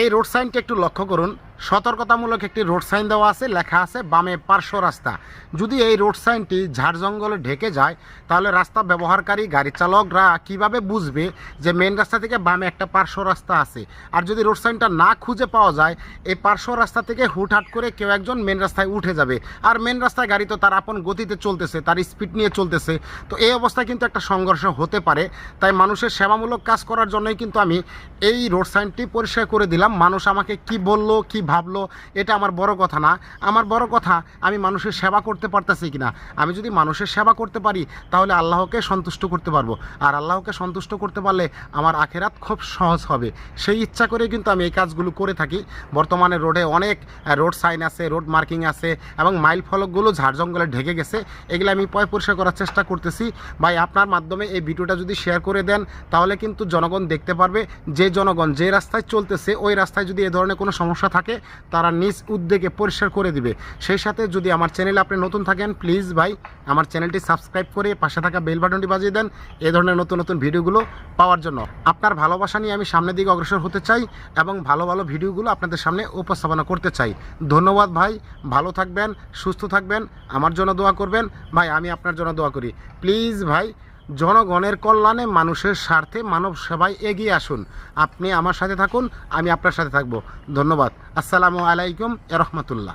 এই রোড সাইনটা একটু লক্ষ্য করুন। সতর্কতামূলক একটি রোড সাইন দেওয়া আছে, লেখা আছে, বামে পার্শ্ব রাস্তা। যদি এই রোড সাইনটি ঝাড় জঙ্গলে ঢেকে যায়, তাহলে রাস্তা ব্যবহারকারী, গাড়ি চালকরা কীভাবে বুঝবে যে মেন রাস্তা থেকে বামে একটা পার্শ্ব রাস্তা আছে? আর যদি রোড সাইনটা না খুঁজে পাওয়া যায়, এই পার্শ্ব রাস্তা থেকে হুটহাট করে কেউ একজন মেন রাস্তায় উঠে যাবে। আর মেন রাস্তায় গাড়ি তো তার আপন গতিতে চলতেছে, তার স্পিড নিয়ে চলতেছে। তো এই অবস্থায় কিন্তু একটা সংঘর্ষ হতে পারে। তাই মানুষের সেবামূলক কাজ করার জন্যই কিন্তু আমি এই রোড সাইনটি পরিষ্কার করে দিলাম। মানুষ আমাকে কি বলল, কি ভাবলো, এটা আমার বড় কথা না। আমার বড় কথা, আমি মানুষের সেবা করতে পারতেছি কিনা। আমি যদি মানুষের সেবা করতে পারি, তাহলে আল্লাহকে সন্তুষ্ট করতে পারব। আর আল্লাহকে সন্তুষ্ট করতে পারলে আমার আখেরাত খুব সহজ হবে। সেই ইচ্ছা করে কিন্তু আমি এই কাজগুলো করে থাকি। বর্তমানে রোডে অনেক রোড সাইন আছে, রোড মার্কিং আছে এবং মাইল ফলকগুলো ঝাড় জঙ্গলে ঢেকে গেছে। এগুলো আমি পয় পরিষ্কার করার চেষ্টা করতেছি। ভাই, আপনার মাধ্যমে এই ভিডিওটা যদি শেয়ার করে দেন, তাহলে কিন্তু জনগণ দেখতে পারবে। যে জনগণ যে রাস্তায় চলতেছে, ওই রাস্তায় যদি এ ধরনের কোনো সমস্যা থাকে তারা নিজ উদ্যোগে পরিষ্কার করে দিবে। সেই সাথে যদি আমার চ্যানেলে আপনি নতুন থাকেন প্লিজ ভাই, আমার চ্যানেলটি সাবস্ক্রাইব করে পাশে থাকা বেল বাটনটি বাজিয়ে দেন এ ধরনের নতুন নতুন ভিডিওগুলো পাওয়ার জন্য। আপনার ভালোবাসা নিয়ে আমি সামনের দিকে অগ্রসর হতে চাই এবং ভালো ভালো ভিডিওগুলো আপনাদের সামনে উপস্থাপনা করতে চাই। ধন্যবাদ ভাই, ভালো থাকবেন, সুস্থ থাকবেন, আমার জন্য দোয়া করবেন। ভাই, আমি আপনার জন্য দোয়া করি। প্লিজ ভাই জনগণের কল্যাণে মানুষের স্বার্থে মানব সেবায় এগিয়ে আসুন। আপনি আমার সাথে থাকুন, আমি আপনার সাথে থাকব। ধন্যবাদ। আসসালামু আলাইকুম রহমতুল্লাহ।